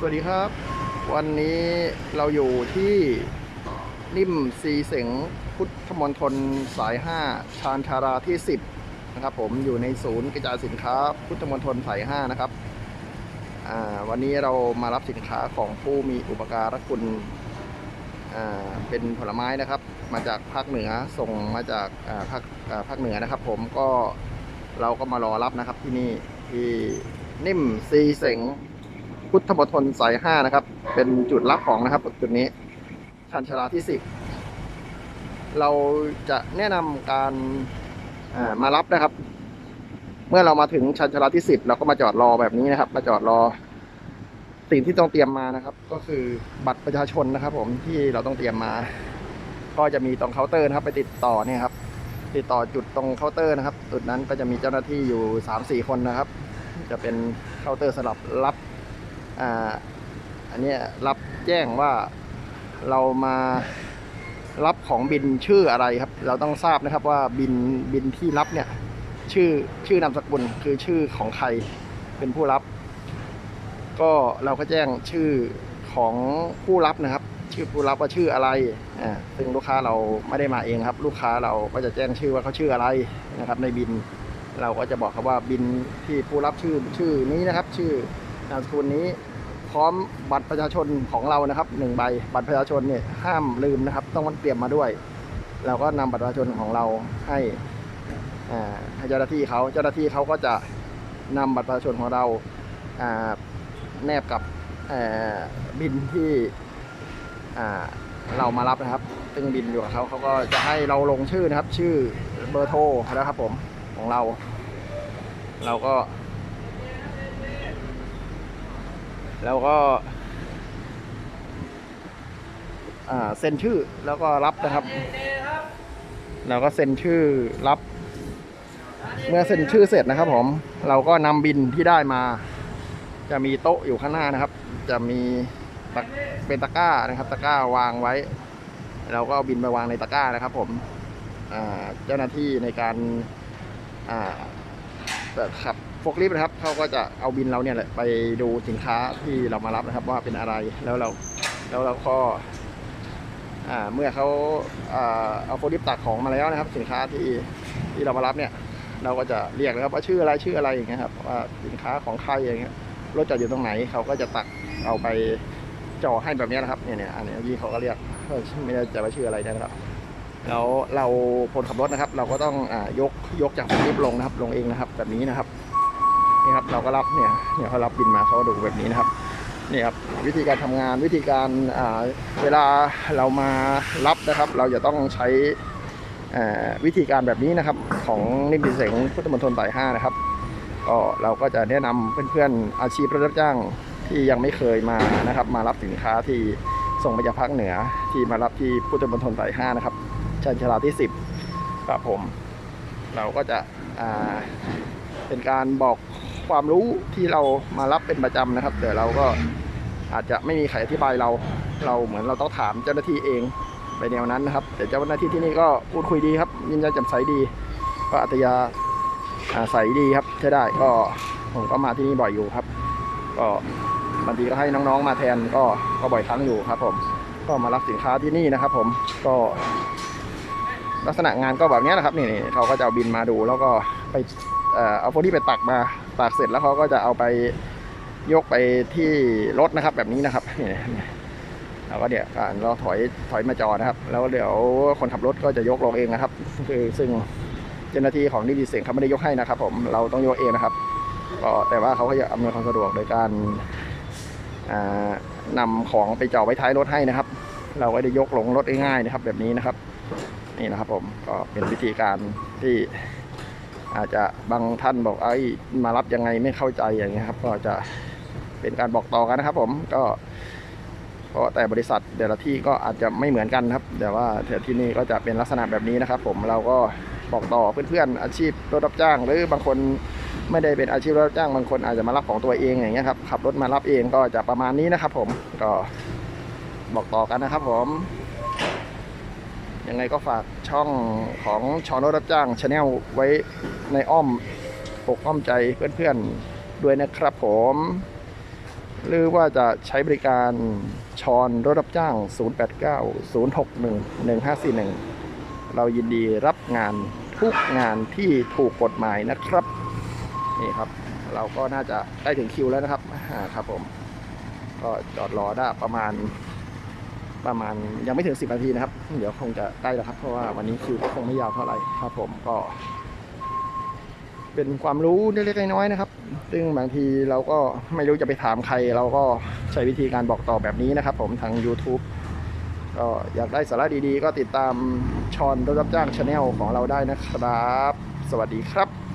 สวัสดีครับ วันนี้เราอยู่ที่นิ่มซีเสงพุทธมณฑลสาย 5 ชานชาราที่ 10 นะครับ ผมอยู่ในศูนย์กระจายสินค้า พุทธมณฑลสาย 5 นะครับวันนี้เรามารับสินค้าของผู้มีอุปการะคุณเป็นผลไม้นะครับ มาจากภาคเหนือส่งมาจากภาคภาคเหนือนะครับ ผมก็เราก็มารอรับนะครับที่นี่ที่นิ่มซีเสง พุทธมณฑลสายห้านะครับ เป็นจุดรับของนะครับ จุดนี้ชันชลาที่สิบเราจะแนะนำการมารับนะครับ เมื่อเรามาถึงชันชลาที่สิบเราก็มาจอดรอแบบนี้นะครับ มาจอดรอ สิ่งที่ต้องเตรียมมานะครับ ก็คือบัตรประชาชนนะครับ ผมที่เราต้องเตรียมมา ก็จะมีตรงเคาน์เตอร์นะครับ ไปติดต่อเนี่ยครับ ติดต่อจุดตรงเคาน์เตอร์นะครับ จุดนั้นก็จะมีเจ้าหน้าที่อยู่สามสี่คนนะครับ จะเป็นเคาน์เตอร์สำหรับรับ อ่าอันนี้รับแจ้งว่าเรามารับของบินชื่ออะไรครับ เราต้องทราบนะครับว่าบินบินที่รับเนี่ย ชื่อชื่อนามสกุลคือชื่อของใครเป็นผู้รับ ก็เราก็แจ้งชื่อของผู้รับนะครับ ชื่อผู้รับว่าชื่ออะไรอ่าซึ่งลูกค้าเราไม่ได้มาเองครับ ลูกค้าเราก็จะแจ้งชื่อว่าเขาชื่ออะไรนะครับ ในบินเราก็จะบอกครับว่าบินที่ผู้รับชื่อชื่อนี้นะครับ ชื่อ นามสกุลนี้พร้อมบัตรประชาชนของเรานะครับหนึ่งใบบัตรประชาชนเนี่ยห้ามลืมนะครับ ต้องเตรียมมาด้วยเราก็นำบัตรประชาชนของเราให้อ่าให้เจ้าหน้าที่เขาเจ้าหน้าที่เขาก็จะนำบัตรประชาชนของเราอ่าแนบกับเอ่อบินที่อ่าเรามารับนะครับซึ่งบินอยู่กับเขาเขาก็จะให้เราลงชื่อนะครับ ชื่อเบอร์โทรนะครับผมของเรา เราก็ แล้วก็เซ็นชื่อแล้วก็รับนะครับเราก็เซ็นชื่อรับ เมื่อเซ็นชื่อเสร็จนะครับผม เราก็นำบินที่ได้มา จะมีโต๊ะอยู่ข้างหน้านะครับ จะมีเป็นตะกร้านะครับตะกร้าวางไว้ เราก็เอาบินไปวางในตะกร้านะครับ ผมเจ้าหน้าที่ในการแบบขับ ฟกลิฟนะครับเขาก็จะเอาบินเราเนี่ยแหละไปดูสินค้าที่เรามารับนะครับ ว่าเป็นอะไรแล้วเราแล้วเราก็อ่าเมื่อเขาอ่าเอาโฟลิฟตักของมาแล้วนะครับ สินค้าที่ที่เรามารับเนี่ย เราก็จะเรียกนะครับว่าชื่ออะไรชื่ออะไรอย่างเงี้ยครับว่าสินค้าของใครอย่างเงี้ยรถจอดอยู่ตรงไหนเขาก็จะตักเอาไปจ่อให้แบบนี้นะครับเนี่ยเนี่ยอันนี้พี่เขาก็เรียกไม่แน่ใจว่าชื่ออะไรนะครับแล้วเราคนขับรถนะครับ เราก็ต้องอายกยกจากโฟลิฟลงนะครับ ลงเองนะครับ แบบนี้นะครับ นี่ครับเราก็รับเนี่ยเนี่ยเขารับบินมาเขาดูแบบนี้นะครับนี่ครับวิธีการทำงานวิธีการเวลาเรามารับนะครับ เราจะต้องใช้วิธีการแบบนี้นะครับของนิติเสงพุทธมณฑลสายห้านะครับก็เราก็จะแนะนำเพื่อนๆอาชีพรับจ้างที่ยังไม่เคยมานะครับ มารับสินค้าที่ส่งมาจากภาคเหนือที่มารับที่พุทธมณฑลสายห้านะครับชันชลาที่ 10ครับผม เราก็จะเป็นการบอก ความรู้ที่เรามารับเป็นประจำนะครับ แต่เราก็อาจจะไม่มีใครอธิบายเรา เราเหมือนเราต้องถามเจ้าหน้าที่เองไปแนวนั้นนะครับ แต่เจ้าหน้าที่ที่นี่ก็พูดคุยดีครับยินดีแจ่มใสดี ก็อัตยาใสดีครับใช้ได้ก็ผมก็มาที่นี่บ่อยอยู่ครับ ก็บางทีก็ให้น้องๆมาแทนก็ก็บ่อยครั้งอยู่ครับ ผมก็มารับสินค้าที่นี่นะครับ ผมก็ ลักษณะงานก็แบบนี้นะครับนี่นเขาก็จะเอาบินมาดูแล้วก็ไปเอาพวกที่ไปตักมาตักเสร็จแล้วเขาก็จะเอาไปยกไปที่รถนะครับ แบบนี้นะครับนี่เราก็เดี๋ยวเราถอยถอยมาจอนะครับ แล้วเดี๋ยวคนขับรถก็จะยกลงเองนะครับ คือซึ่งเจ้าหน้าที่ของนิติเสียงเขาไม่ได้ยกให้นะครับ ผมเราต้องยกเองนะครับก็แต่ว่าเขาก็จะอำนวยความสะดวกโดยการอ่านำของไปจ่อไว้ท้ายรถให้นะครับ เราก็ได้ยกลงรถง่ายๆนะครับ แบบนี้นะครับ นี่นะครับผมก็เป็นวิธีการที่อาจจะบางท่านบอกไอ้มารับยังไงไม่เข้าใจอย่างเงี้ยครับ ก็จะเป็นการบอกต่อกันนะครับผมก็ก็แต่บริษัทแต่ละที่ก็อาจจะไม่เหมือนกันครับ แต่ว่าแต่ที่นี่ก็จะเป็นลักษณะแบบนี้นะครับ ผมเราก็บอกต่อเพื่อนๆอาชีพรถรับจ้าง หรือบางคนไม่ได้เป็นอาชีพรถรับจ้างบางคนอาจจะมารับของตัวเองอย่างเงี้ยครับขับรถมารับเองก็จะประมาณนี้นะครับ ผมก็บอกต่อกันนะครับ ผม ยังไงก็ฝากช่องของชอนรับจ้างชาแนลไว้ในอ้อมอกอ้อมใจเพื่อนๆด้วยนะครับผม หรือว่าจะใช้บริการชอนรถรับจ้าง 089 061 1541 เรายินดีรับงานทุกงานที่ถูกกฎหมายนะครับ นี่ครับ เราก็น่าจะได้ถึงคิวแล้วนะครับครับผม ก็จอดรอได้ประมาณ ประมาณยังไม่ถึง 10นาทีนะครับ เดี๋ยวคงจะใกล้แล้วครับ เพราะว่าวันนี้คิวก็คงไม่ยาวเท่าไหร่ครับ ผมก็ เป็นความรู้เล็กๆน้อยๆนะครับ ซึ่งบางทีเราก็ไม่รู้จะไปถามใคร เราก็ใช้วิธีการบอกต่อแบบนี้นะครับ ผมทาง YouTube ก็อยากได้สาระดีๆ ก็ติดตามชอนรถรับจ้างชาแนลของเราได้นะครับ สวัสดีครับ